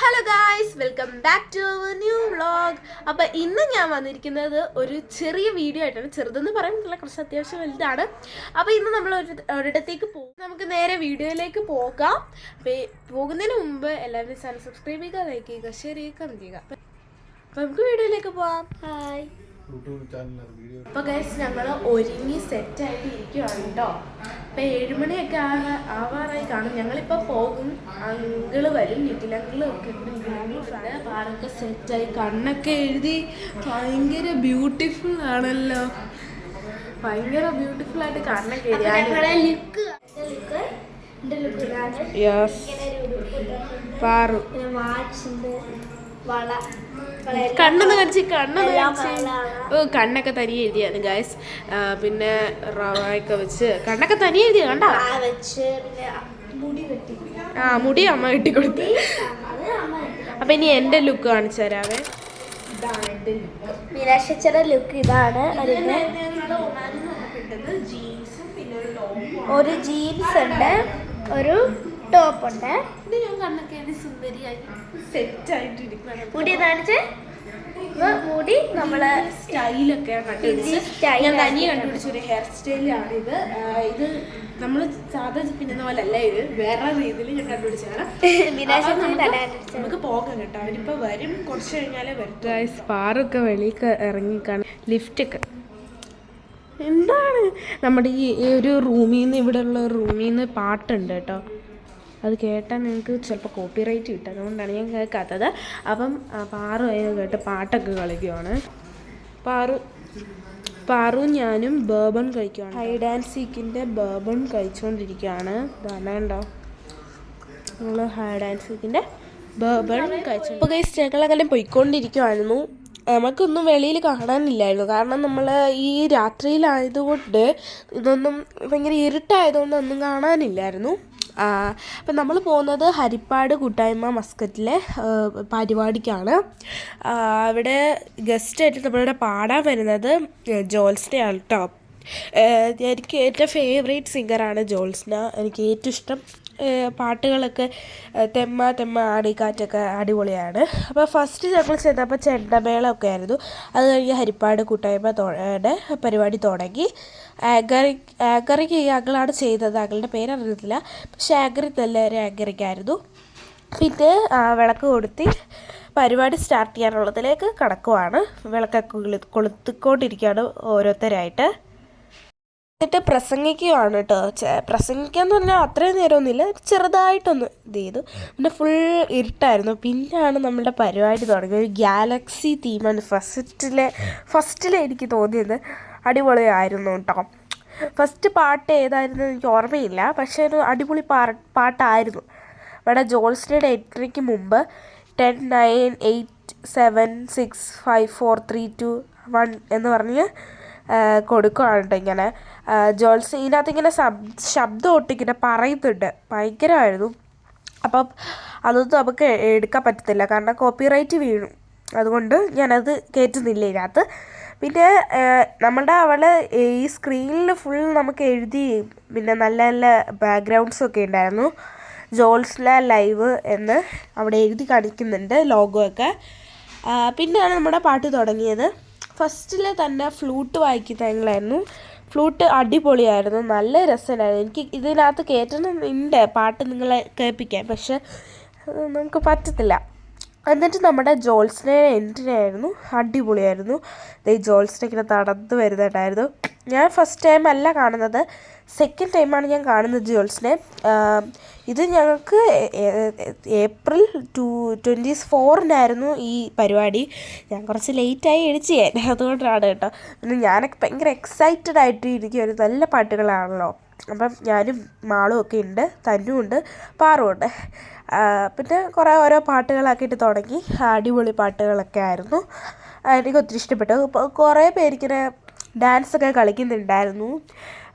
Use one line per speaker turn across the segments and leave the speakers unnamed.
Hello guys welcome back to our new vlog അപ്പോൾ ഇന്ന് ഞാൻ വന്നിരിക്കുന്നത് ഒരു ചെറിയ വീഡിയോ ആയിട്ടാണ്. ചെറുതെന്ന് പറയുന്നത് കുറച്ച് അത്യാവശ്യം വലുതാണ്. അപ്പോൾ ഇന്ന് നമ്മൾ ഒരു ഒരിടത്തേക്ക് പോകും നമുക്ക് നേരെ വീഡിയോയിലേക്ക് പോകാം. പോകുന്നതിന് മുമ്പ് എല്ലാവരും ചാനൽ സബ്സ്ക്രൈബ് ചെയ്യുക ലൈക്ക് ചെയ്യുക ഷെയർ ചെയ്യുക കമന്റ് ചെയ്യുക. അപ്പോൾ നമുക്ക് വീഡിയോയിലേക്ക് പോവാം. ഹായ് അപ്പോൾ ഗൈസ് ഞങ്ങൾ ഒരുങ്ങി സെറ്റ് സെറ്റായിട്ട് ഇരിക്കുകയാണ് കേട്ടോ അപ്പോൾ ഏഴുമണിയൊക്കെ ആവാ ആവാറായി കാണും. ഞങ്ങളിപ്പോൾ പോകും. അങ്കിൾ വരും. അങ്കിളും ഒക്കെ ഉണ്ട്. സെറ്റായി കണ്ണൊക്കെ എഴുതി. ഭയങ്കര ബ്യൂട്ടിഫുൾ ആണല്ലോ. ഭയങ്കര ബ്യൂട്ടിഫുൾ ആയിട്ട് കണ്ണൊക്കെ എഴുതി
ലുക്ക് ലുക്ക്.
പാറു.
വാച്ച് ഉണ്ട്. വള
കണ്ണെന്ന് കടിച്ച് കണ്ണെന്ന്
കാണിച്ച്.
കടിച്ച് ഓ കണ്ണൊക്കെ തനി എഴുതിയാണ് ഗായ്സ് പിന്നെ റവായൊക്കെ വെച്ച് കണ്ണൊക്കെ തനി എഴുതിയ? കണ്ടാ?
ആ വെച്ച് പിന്നെ മുടി വെട്ടി.
ആ മുടി അമ്മ കെട്ടി
കൊടുത്തു അമ്മ
അപ്പൊ ഇനി എന്റെ ലുക്ക് കാണിച്ചു തരാവേ. ഇതാണ് എന്റെ ലുക്ക്
ഇതാണ്. അതിന്
ജീൻസും പിന്നെ ഒരു ടോപ്പും
ഒരു ജീൻസ് ഉണ്ട്. ഒരു ടോപ്പ് ഉണ്ട്.
ഇത് ഞാൻ കണ്ണൊക്കെ സുന്ദരിയായി. സെറ്റ് ആയിട്ട് ഇരിക്കണം
മുടി കാണിച്ച് മുടി നമ്മൾ
സ്റ്റൈലൊക്കെ കണ്ടുപിടിച്ച് ഞാൻ തനിയെ. കണ്ടുപിടിച്ച ഒരു ഹെയർ സ്റ്റൈലാണ് ഇത്. ഇത് നമ്മൾ സാധാ പിന്നുന്ന പോലെ അല്ല ഇത്. വേറെ രീതിയിൽ ഞാൻ കണ്ടുപിടിച്ചതാണ്. നമുക്ക് പോകാം കേട്ടോ. അവരിപ്പോ വരും. കുറച്ച് കഴിഞ്ഞാലേ വരും സ്പാറൊക്കെ വെളിയിൽ ഇറങ്ങിക്കാണ്. ലിഫ്റ്റൊക്കെ എന്താണ്? നമ്മുടെ ഈ ഈ ഒരു റൂമിൽ നിന്ന് ഇവിടെ ഉള്ള റൂമിൽ നിന്ന് പാട്ടുണ്ട് കേട്ടോ. അത് കേട്ടാൽ നിങ്ങൾക്ക് ചിലപ്പോൾ കോപ്പി റൈറ്റ് കിട്ടും. അതുകൊണ്ടാണ് ഞാൻ കേൾക്കാത്തത്. അപ്പം പാറു അതിന് കേട്ട് പാട്ടൊക്കെ കളിക്കുവാണ്. പാറു പാറു ഞാനും ബേബൺ കഴിക്കുവാണ്. High and സീക്കിന്റെ ബേബൺ കഴിച്ചുകൊണ്ടിരിക്കുകയാണ്. കണ്ടോ? നമ്മൾ ഹൈഡ് ആൻഡ് സീക്കിന്റെ ബേബൺ കഴിച്ചു. അപ്പോൾ ഗൈസ് ഞങ്ങളങ്ങനെ പോയിക്കൊണ്ടിരിക്കുവായിരുന്നു. നമുക്കൊന്നും വെളിയിൽ കാണാനില്ലായിരുന്നു. കാരണം നമ്മൾ ഈ രാത്രിയിലായതുകൊണ്ട് ഇതൊന്നും ഭയങ്കര ഇരുട്ടായതുകൊണ്ട് ഒന്നും കാണാനില്ലായിരുന്നു. അപ്പം നമ്മൾ പോകുന്നത് ഹരിപ്പാട് കൂട്ടായ്മ മസ്കറ്റിലെ പരിപാടിക്കാണ്. അവിടെ ഗസ്റ്റായിട്ട് നമ്മളിവിടെ പാടാൻ വരുന്നത് ജോൽസിനെയാണ് കേട്ടോ എനിക്ക് ഏറ്റവും ഫേവറേറ്റ് സിംഗറാണ് ജോൽസ്ന എനിക്ക് ഏറ്റവും ഇഷ്ടം പാട്ടുകളൊക്കെ തെമ്മ തെമ്മ ആടിക്കാറ്റൊക്കെ അടിപൊളിയാണ്. അപ്പോൾ ഫസ്റ്റ് ഞങ്ങൾ ചെന്നപ്പോൾ ചെണ്ടമേളമൊക്കെ ആയിരുന്നു അത് കഴിഞ്ഞ് ഹരിപ്പാട് കൂട്ടായ്മ പരിപാടി തുടങ്ങി. ആങ്കറി ആങ്കറിങ് ഞങ്ങളാണ് ചെയ്തത്. ഞങ്ങളുടെ പേരറിയത്തില്ല. പക്ഷേ ആങ്കറിങ് നല്ലൊരു ആങ്കറിങ് ആയിരുന്നു പിന്നെ വിളക്ക് കൊളുത്തി പരിപാടി സ്റ്റാർട്ട് ചെയ്യാനുള്ളതിലേക്ക് കടക്കുവാണ്. വിളക്കൊക്കെ കൊളു കൊളുത്തിക്കൊണ്ടിരിക്കുകയാണ് ഓരോരുത്തരായിട്ട്. എന്നിട്ട് പ്രസംഗിക്കുകയാണ് കേട്ടോ പ്രസംഗിക്കുക എന്ന് പറഞ്ഞാൽ അത്രയും നേരമൊന്നുമില്ല ചെറുതായിട്ടൊന്ന് ഇത് ചെയ്തു. പിന്നെ ഫുൾ ഇരുട്ടായിരുന്നു. പിന്നെയാണ് നമ്മുടെ പരിപാടി തുടങ്ങിയത്. ഒരു ഗാലക്സി തീമാണ് ഫസ്റ്റിലെ ഫസ്റ്റിലെ എനിക്ക് തോന്നിയത് അടിപൊളിയായിരുന്നു കേട്ടോ ഫസ്റ്റ് പാട്ട് ഏതായിരുന്നു എനിക്ക് ഓർമ്മയില്ല. പക്ഷേ ഒരു അടിപൊളി പാട്ടായിരുന്നു. ഇവിടെ ജോൾസിന്റെ എൻട്രിക്ക് മുമ്പ് ten nine eight seven six five four three two one എന്ന് പറഞ്ഞ് കൊടുക്കുകയാണ് ഇങ്ങനെ. ജോൾസ് ഇതിനകത്ത് ഇങ്ങനെ ശബ് ശബ്ദം ഒട്ടിങ്ങനെ പറയുന്നുണ്ട്. ഭയങ്കരമായിരുന്നു. അപ്പം അതൊന്നും നമുക്ക് എടുക്കാൻ പറ്റത്തില്ല. കാരണം കോപ്പിറൈറ്റ് വീണു. അതുകൊണ്ട് ഞാനത് കയറ്റുന്നില്ല ഇതിനകത്ത്. പിന്നെ നമ്മുടെ അവൾ ഈ സ്ക്രീനിൽ ഫുൾ നമുക്ക് എഴുതി പിന്നെ നല്ല നല്ല ബാക്ക്ഗ്രൗണ്ട്സ് ഒക്കെ ഉണ്ടായിരുന്നു. ജോൾസ്ല ലൈവ് എന്ന് അവിടെ എഴുതി കാണിക്കുന്നുണ്ട് ലോഗോ ഒക്കെ. പിന്നെയാണ് നമ്മുടെ പാട്ട് തുടങ്ങിയത്. ഫസ്റ്റിൽ തന്നെ ഫ്ലൂട്ട് വായിക്കി വായിക്കുന്നതായിരുന്നു ഫ്ലൂട്ട് അടിപൊളിയായിരുന്നു. നല്ല രസമായിരുന്നു എനിക്ക് ഇതിനകത്ത് കയറ്റണം ഉണ്ട് പാട്ട് നിങ്ങളെ കേൾപ്പിക്കാൻ. പക്ഷെ നമുക്ക് പറ്റത്തില്ല. എന്നിട്ട് നമ്മുടെ ജോൾസിനെ എൻട്രി ആയിരുന്നു. അടിപൊളിയായിരുന്നു. ദേ ജോൾസിനെ ഇങ്ങനെ നടന്നു വരുന്നുണ്ടായിരുന്നു. ഞാൻ ഫസ്റ്റ് ടൈം അല്ല കാണുന്നത്. സെക്കൻഡ് ടൈമാണ് ഞാൻ കാണുന്നത് ജോൾസിനെ ഇത് ഞങ്ങൾക്ക് ഏപ്രിൽ ടു ട്വന്റി ഫോറിനായിരുന്നു ഈ പരിപാടി. ഞാൻ കുറച്ച് ലേറ്റായി എഴുതി ചെയ്യാൻ അതുകൊണ്ടാണ് കേട്ടോ. പിന്നെ ഞാനൊക്കെ ഭയങ്കര എക്സൈറ്റഡ് ആയിട്ട് ഇരിക്കുമായിരുന്നു നല്ല പാട്ടുകളാണല്ലോ. അപ്പം ഞാനും മാളും ഒക്കെ ഉണ്ട്. തന്നും ഉണ്ട്. പാറും ഉണ്ട്. പിന്നെ കുറേ ഓരോ പാട്ടുകളാക്കിയിട്ട് തുടങ്ങി. അടിപൊളി പാട്ടുകളൊക്കെ ആയിരുന്നു. എനിക്ക് ഒത്തിരി ഇഷ്ടപ്പെട്ടു. കുറേ പേരിങ്ങനെ ഡാൻസൊക്കെ കളിക്കുന്നുണ്ടായിരുന്നു.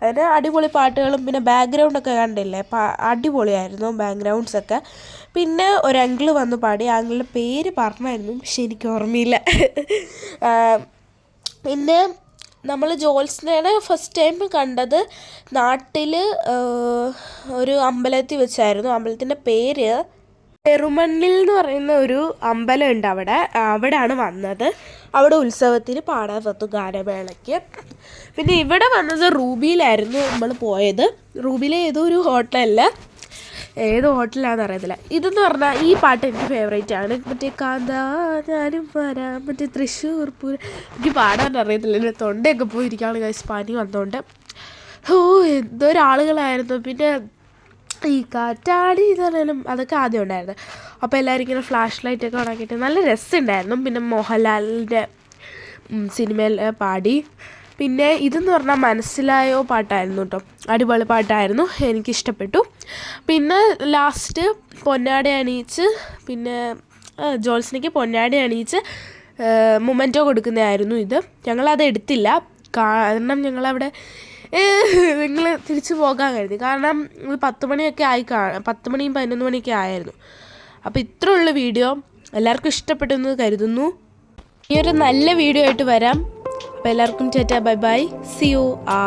അതിന് അടിപൊളി പാട്ടുകളും പിന്നെ ബാക്ക്ഗ്രൗണ്ടൊക്കെ കണ്ടില്ലേ? അടിപൊളിയായിരുന്നു ബാക്ക്ഗ്രൗണ്ട്സൊക്കെ. പിന്നെ ഒരു അങ്കിൾ വന്ന് പാടി. ആ പേര് പറഞ്ഞായിരുന്നു പക്ഷെ എനിക്ക് ഓർമ്മയില്ല. പിന്നെ നമ്മൾ ജോത്സ്നയുടെ ഫസ്റ്റ് ടൈം കണ്ടത് നാട്ടിൽ ഒരു അമ്പലത്തിൽ വെച്ചായിരുന്നു. അമ്പലത്തിന്റെ പേര് ചെറുമണ്ണിൽ എന്ന് പറയുന്ന ഒരു അമ്പലം ഉണ്ട് അവിടെ അവിടെയാണ് വന്നത്. അവിടെ ഉത്സവത്തിന് പാടാൻ വന്നു ഗാനമേളയ്ക്ക്. പിന്നെ ഇവിടെ വന്നത് റൂബിയിലായിരുന്നു നമ്മൾ പോയത്. റൂബിയിലെ ഏതോ ഒരു ഹോട്ടലല്ല. ഏത് ഹോട്ടലാണെന്ന് അറിയത്തില്ല. ഇതെന്ന് പറഞ്ഞാൽ ഈ പാട്ട് എനിക്ക് ഫേവറേറ്റ് ആണ്. മറ്റേ കാന്താ ഞാനും വരാം. മറ്റേ തൃശ്ശൂർ പൂരം. എനിക്ക് പാടാൻ അറിയത്തില്ല. എന്റെ തൊണ്ടയൊക്കെ പോയിരിക്കുകയാണ്. ഗൈസ് പനി വന്നുകൊണ്ട് ഓ എന്തോരാളുകളായിരുന്നു പിന്നെ ഈ കാറ്റാടി ഇതായാലും അതൊക്കെ ആദ്യം ഉണ്ടായിരുന്നു അപ്പോൾ എല്ലാവരും ഇങ്ങനെ ഫ്ലാഷ് ലൈറ്റൊക്കെ ഉണക്കിയിട്ട് നല്ല രസമുണ്ടായിരുന്നു. പിന്നെ മോഹൻലാലിന്റെ സിനിമയിൽ പാടി. പിന്നെ ഇതെന്ന് പറഞ്ഞാൽ മനസ്സിലായോ പാട്ടായിരുന്നു കേട്ടോ അടിപൊളി പാട്ടായിരുന്നു. എനിക്കിഷ്ടപ്പെട്ടു. പിന്നെ ലാസ്റ്റ് പൊന്നാടി അണിയിച്ച് പിന്നെ ആ, ജോത്സ്നയ്ക്ക് പൊന്നാടി അണിയിച്ച് മൊമെന്റോ കൊടുക്കുന്നതായിരുന്നു ഇത്. ഞങ്ങളത് എടുത്തില്ല. കാരണം ഞങ്ങളവിടെ നിങ്ങൾ തിരിച്ചു പോകാൻ കരുതി. കാരണം പത്ത് മണിയൊക്കെ ആയി കാ പത്ത് മണിയും പതിനൊന്ന് മണിയൊക്കെ ആയിരുന്നു അപ്പോൾ ഇത്രയുള്ള വീഡിയോ എല്ലാവർക്കും ഇഷ്ടപ്പെട്ടെന്ന് കരുതുന്നു. ഈ ഒരു നല്ല വീഡിയോ ആയിട്ട് വരാം. അപ്പോൾ എല്ലാവർക്കും ചേട്ടാ ബൈ ബൈ. സി യു ആ